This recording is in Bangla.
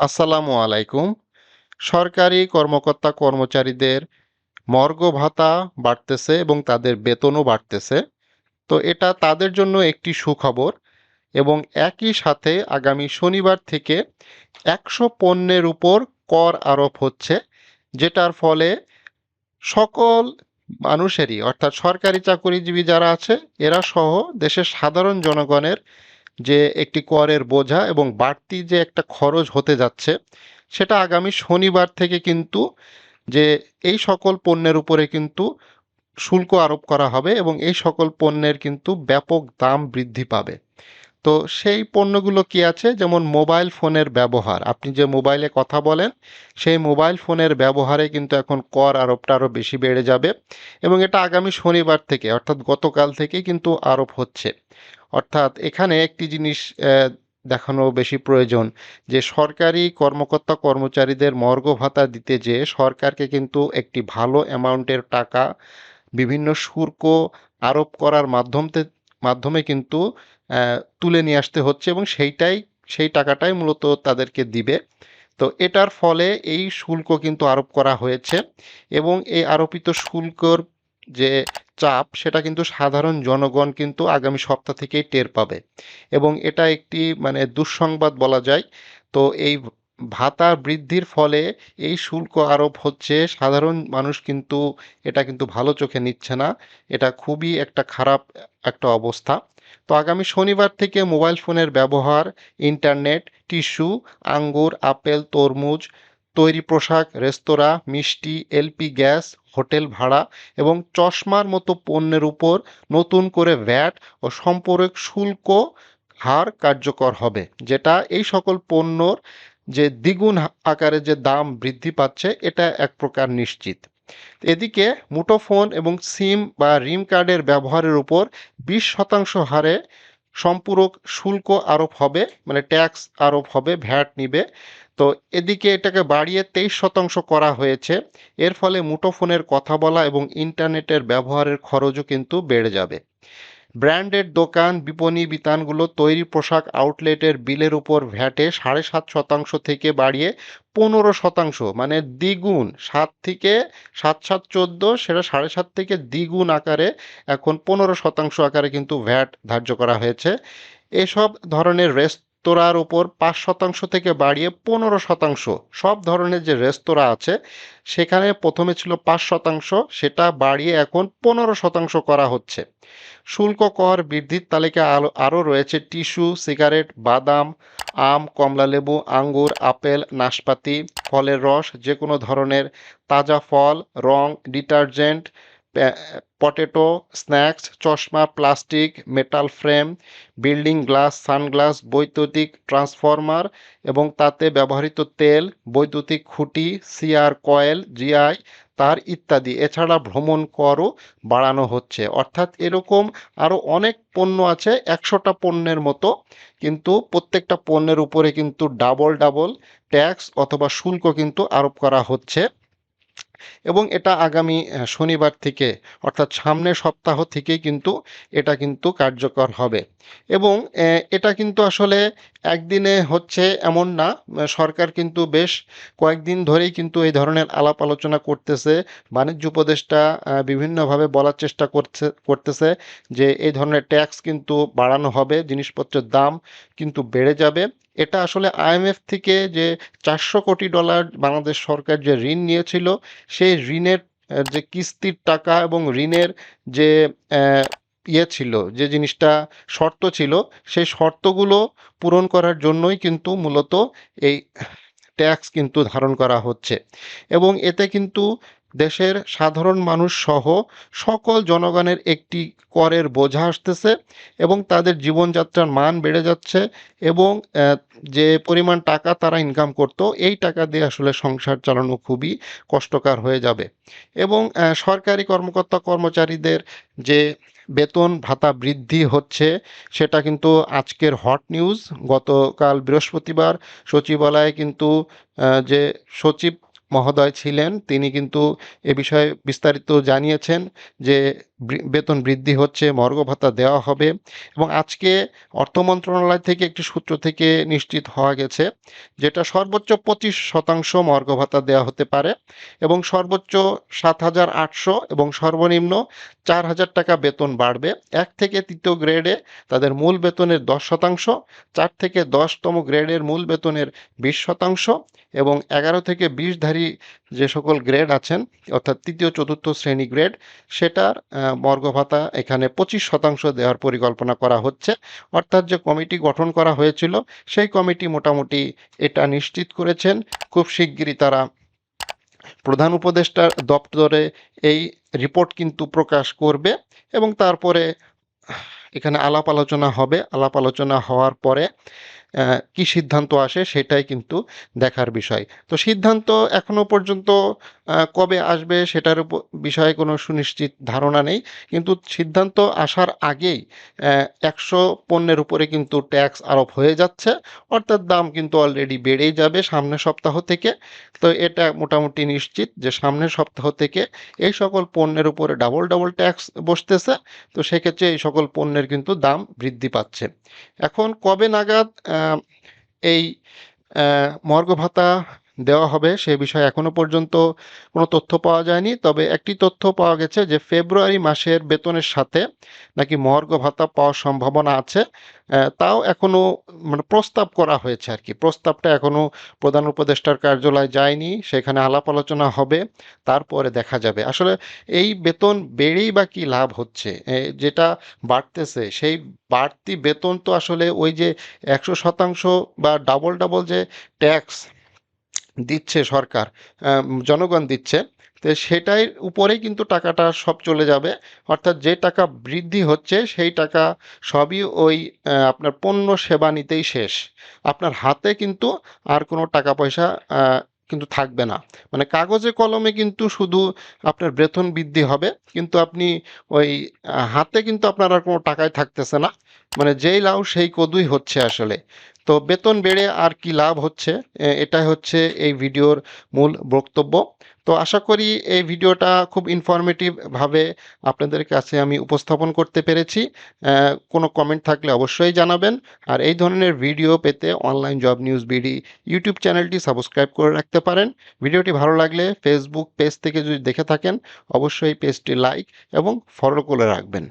আসসালামু আলাইকুম। সরকারি কর্মকর্তা কর্মচারীদের মর্গ ভাতা বাড়তেছে এবং তাদের বেতনও বাড়তেছে। তো এটা তাদের জন্য একটি সুখবর এবং একই সাথে আগামী শনিবার থেকে একশো পণ্যের উপর কর আরোপ হচ্ছে, যেটার ফলে সকল মানুষেরই, অর্থাৎ সরকারি চাকরিজীবী যারা আছে, এরা সহ দেশের সাধারণ জনগণের যে একটি করের বোঝা এবং বাড়তি যে একটা খরচ হতে যাচ্ছে, সেটা আগামী শনিবার থেকে কিন্তু যে এই সকল পণ্যের উপরে কিন্তু শুল্ক আরোপ করা হবে এবং এই সকল পণ্যের কিন্তু ব্যাপক দাম বৃদ্ধি পাবে। তো সেই পণ্যগুলো কি আছে? যেমন মোবাইল ফোনের ব্যবহার। আপনি যে মোবাইলে কথা বলেন, সেই মোবাইল ফোনের ব্যবহারে কিন্তু এখন কর আরোপটা আরও বেশি বেড়ে যাবে এবং এটা আগামী শনিবার থেকে, অর্থাৎ গতকাল থেকে কিন্তু আরোপ হচ্ছে। অর্থাৎ এখানে একটি জিনিস দেখানো বেশি প্রয়োজন যে সরকারি কর্মকর্তা কর্মচারীদের মর্গ ভাতা দিতে যে সরকারকে কিন্তু একটি ভালো অ্যামাউন্টের টাকা বিভিন্ন শুল্ক আরোপ করার মাধ্যমতে মাধ্যমে কিন্তু তুলে নিয়ে আসতে হচ্ছে এবং সেইটাই, সেই টাকাটাই মূলত তাদেরকে দিবে। তো এটার ফলে এই শুল্ক কিন্তু আরোপ করা হয়েছে এবং এই আরোপিত শুল্কর যে চাপ সেটা কিন্তু সাধারণ জনগণ কিন্তু আগামী সপ্তাহ থেকেই টের পাবে। এবং এটা একটি মানে দুঃসংবাদ বলা যায়। তো এই ভাতা বৃদ্ধির ফলে এই শুল্ক আরোপ হচ্ছে, সাধারণ মানুষ কিন্তু এটা কিন্তু ভালো চোখে নিচ্ছে না। এটা খুবই একটা খারাপ একটা অবস্থা। তো আগামী শনিবার থেকে মোবাইল ফোনের ব্যবহার, ইন্টারনেট, টিস্যু, আঙ্গুর, আপেল, তরমুজ, তৈরি পোশাক, রেস্তোরাঁ, মিষ্টি, এলপি গ্যাস হোটেল ভাড়া এবং চশমার মতো পণ্যের উপর নতুন করে ভ্যাট ও সম্পর্ক শুল্ক হার কার্যকর হবে, যেটা এই সকল পণ্যর যে দ্বিগুণ আকারে যে দাম বৃদ্ধি পাচ্ছে, এটা এক প্রকার নিশ্চিত। এদিকে মুঠোফোন এবং সিম বা রিম কার্ডের ব্যবহারের উপর বিশ শতাংশ হারে সম্পূরক শুল্ক আরোপ হবে মানে ট্যাক্স আরোপ হবে ভ্যাট নিবে। তো এদিকে এটাকে বাড়িয়ে তেইশ শতাংশ করা হয়েছে। এর ফলে মুঠোফোনের কথা বলা এবং ইন্টারনেটের ব্যবহারের খরচও কিন্তু বেড়ে যাবে। ব্র্যান্ডের দোকান, বিপণী বিতানগুলো, তৈরি পোশাক আউটলেটের বিলের উপর ভ্যাটে সাড়ে সাত শতাংশ থেকে বাড়িয়ে পনেরো শতাংশ মানে দ্বিগুণ। সাত থেকে সাত সাত চোদ্দ, সেটা সাড়ে সাত থেকে দ্বিগুণ আকারে এখন পনেরো শতাংশ আকারে কিন্তু ভ্যাট ধার্য করা হয়েছে। এসব ধরনের রেস্তোরাঁর উপর পাঁচ শতাংশ থেকে বাড়িয়ে পনেরো শতাংশ। সব ধরনের যে রেস্তোরাঁ আছে, সেখানে প্রথমে ছিল পাঁচ শতাংশ, সেটা বাড়িয়ে এখন পনেরো শতাংশ করা হচ্ছে। শুল্ক কর বৃদ্ধির আরও আরও রয়েছে টিস্যু, সিগারেট, বাদাম, আম কমলালেবু আঙ্গুর, আপেল, নাশপাতি, ফলের রস যে কোনো ধরনের তাজা ফল, রং, ডিটারজেন্ট পটেটো স্ন্যাক্স চশমা plastic metal frame building glass sunglass বৈদ্যুতিক ট্রান্সফরমার এবং তাতে ব্যবহৃত তেল, বৈদ্যুতিক খুঁটি সিআর কয়েল জিআই তার ইত্যাদি। এছাড়া ভ্রমণ করও বাড়ানো হচ্ছে। অর্থাৎ এরকম আরও অনেক পণ্য আছে, একশোটা পণ্যের মতো, কিন্তু প্রত্যেকটা পণ্যের উপরে কিন্তু ডাবল ডাবল ট্যাক্স অথবা শুল্ক কিন্তু আরোপ করা হচ্ছে। এবং এটা আগামী শনিবার থেকে, অর্থাৎ সামনের সপ্তাহ থেকেই কিন্তু এটা কিন্তু কার্যকর হবে। এবং এটা কিন্তু আসলে একদিনে হচ্ছে এমন না সরকার কিন্তু বেশ কয়েকদিন ধরেই কিন্তু এই ধরনের আলাপ আলোচনা করতেছে, বাণিজ্য উপদেষ্টা বিভিন্নভাবে বলার চেষ্টা করছে, করতেছে যে এই ধরনের ট্যাক্স কিন্তু বাড়ানো হবে, জিনিসপত্রের দাম কিন্তু বেড়ে যাবে। এটা আসলে আইএমএফ থেকে যে চারশো কোটি ডলার বাংলাদেশ সরকার যে ঋণ নিয়েছিল সেই ঋণের যে কিস্তির টাকা এবং ঋণের যে ইয়ে ছিল, যে জিনিসটা শর্ত ছিল, সেই শর্তগুলো পূরণ করার জন্যই কিন্তু মূলত এই ট্যাক্স কিন্তু ধারণ করা হচ্ছে। এবং এতে কিন্তু দেশের সাধারণ মানুষ সহ সকল জনগণের একটি করের বোঝা আসতেছে এবং তাদের জীবনযাত্রার মান বেড়ে যাচ্ছে এবং যে পরিমাণ টাকা তারা ইনকাম করতো, এই টাকা দিয়ে আসলে সংসার চালানো খুবই কষ্টকর হয়ে যাবে। এবং সরকারি কর্মকর্তা কর্মচারীদের যে বেতন ভাতা বৃদ্ধি হচ্ছে, সেটা কিন্তু আজকের হট নিউজ। গতকাল বৃহস্পতিবার সচিবালয়ে কিন্তু যে সচিব মহোদয় ছিলেন। তিনি কিন্তু এ বিষয়ে বিস্তারিত জানিয়েছেন যে বেতন বৃদ্ধি হচ্ছে, মর্গ ভাতা দেওয়া হবে এবং আজকে অর্থ মন্ত্রণালয় থেকে একটি সূত্র থেকে নিশ্চিত হওয়া গেছে যেটা সর্বোচ্চ পঁচিশ শতাংশ মর্গ ভাতা দেওয়া হতে পারে এবং সর্বোচ্চ সাত হাজার আটশো এবং সর্বনিম্ন চার হাজার টাকা বেতন বাড়বে। এক থেকে তৃতীয় গ্রেডে তাদের মূল বেতনের দশ শতাংশ, চার থেকে দশতম গ্রেডের মূল বেতনের বিশ শতাংশ এবং এগারো থেকে বিশধারী যে সকল গ্রেড আছেন, অর্থাৎ তৃতীয়, চতুর্থ শ্রেণি গ্রেড, সেটার মর্গ ভাতা এখানে পঁচিশ শতাংশ দেওয়ার পরিকল্পনা করা হচ্ছে। অর্থাৎ যে কমিটি গঠন করা হয়েছিল, সেই কমিটি মোটামুটি এটা নিশ্চিত করেছেন। খুব শিগগিরই তারা প্রধান উপদেষ্টার দপ্তরে এই রিপোর্ট কিন্তু প্রকাশ করবে এবং তারপরে এখানে আলাপ আলোচনা হবে। আলাপ আলোচনা হওয়ার পরে কি সিদ্ধান্ত আসে সেটাই কিন্তু দেখার বিষয়। তো সিদ্ধান্ত এখনও পর্যন্ত কবে আসবে সেটার বিষয়ে কোনো সুনিশ্চিত ধারণা নেই। কিন্তু সিদ্ধান্ত আসার আগেই একশো পণ্যের উপরে কিন্তু ট্যাক্স আরোপ হয়ে যাচ্ছে। অর্থাৎ দাম কিন্তু অলরেডি বেড়েই যাবে সামনের সপ্তাহ থেকে। তো এটা মোটামুটি নিশ্চিত যে সামনের সপ্তাহ থেকে এই সকল পণ্যের উপরে ডাবল ডাবল ট্যাক্স বসতেছে। তো সেক্ষেত্রে এই সকল পণ্যের কিন্তু দাম বৃদ্ধি পাচ্ছে। এখন কবে নাগাদ এই মর্গ ভাতা দেওয়া হবে, সে বিষয়ে এখনও পর্যন্ত কোনো তথ্য পাওয়া যায়নি। তবে একটি তথ্য পাওয়া গেছে যে, ফেব্রুয়ারি মাসের বেতনের সাথে নাকি মর্গ ভাতা পাওয়ার সম্ভাবনা আছে তাও এখনও মানে প্রস্তাব করা হয়েছে আর কি। প্রস্তাবটা এখনও প্রধান উপদেষ্টার কার্যালয়ে যায়নি, সেখানে আলাপ আলোচনা হবে, তারপরে দেখা যাবে। আসলে এই বেতন বেড়েই বা কি লাভ হচ্ছে? যেটা বাড়তেছে, সেই বাড়তি বেতন তো আসলে ওই যে একশো শতাংশ বা ডাবল ডাবল যে ট্যাক্স দিচ্ছে সরকার জনগণ দিচ্ছে, তো সেটাই উপরেই কিন্তু টাকাটা সব চলে যাবে। অর্থাৎ যে টাকা বৃদ্ধি হচ্ছে, সেই টাকা সবই ওই আপনার পণ্য সেবা নিতেই শেষ। আপনার হাতে কিন্তু আর কোনো টাকা পয়সা কিন্তু থাকবে না। মানে কাগজে কলমে কিন্তু শুধু আপনার বেতন বৃদ্ধি হবে, কিন্তু আপনি ওই হাতে কিন্তু আপনার আর কোনো টাকাই থাকতেছে না। মানে যেই লাউ, সেই কদুই হচ্ছে আসলে। তো বেতন বেড়ে আর কি লাভ হচ্ছে? এটাই হচ্ছে এই ভিডিওর মূল বক্তব্য। তো আশা করি এই ভিডিওটা খুব ইনফরমেটিভ ভাবে আপনাদের কাছে আমি উপস্থাপন করতে পেরেছি। কোনো কমেন্ট থাকলে অবশ্যই জানাবেন। আর এই ধরনের ভিডিও পেতে online job news BD YouTube চ্যানেলটি সাবস্ক্রাইব করে রাখতে পারেন। ভিডিওটি ভালো লাগলে ফেসবুক পেজ থেকে যদি দেখে থাকেন, অবশ্যই পেজটি লাইক এবং ফলো করে রাখবেন।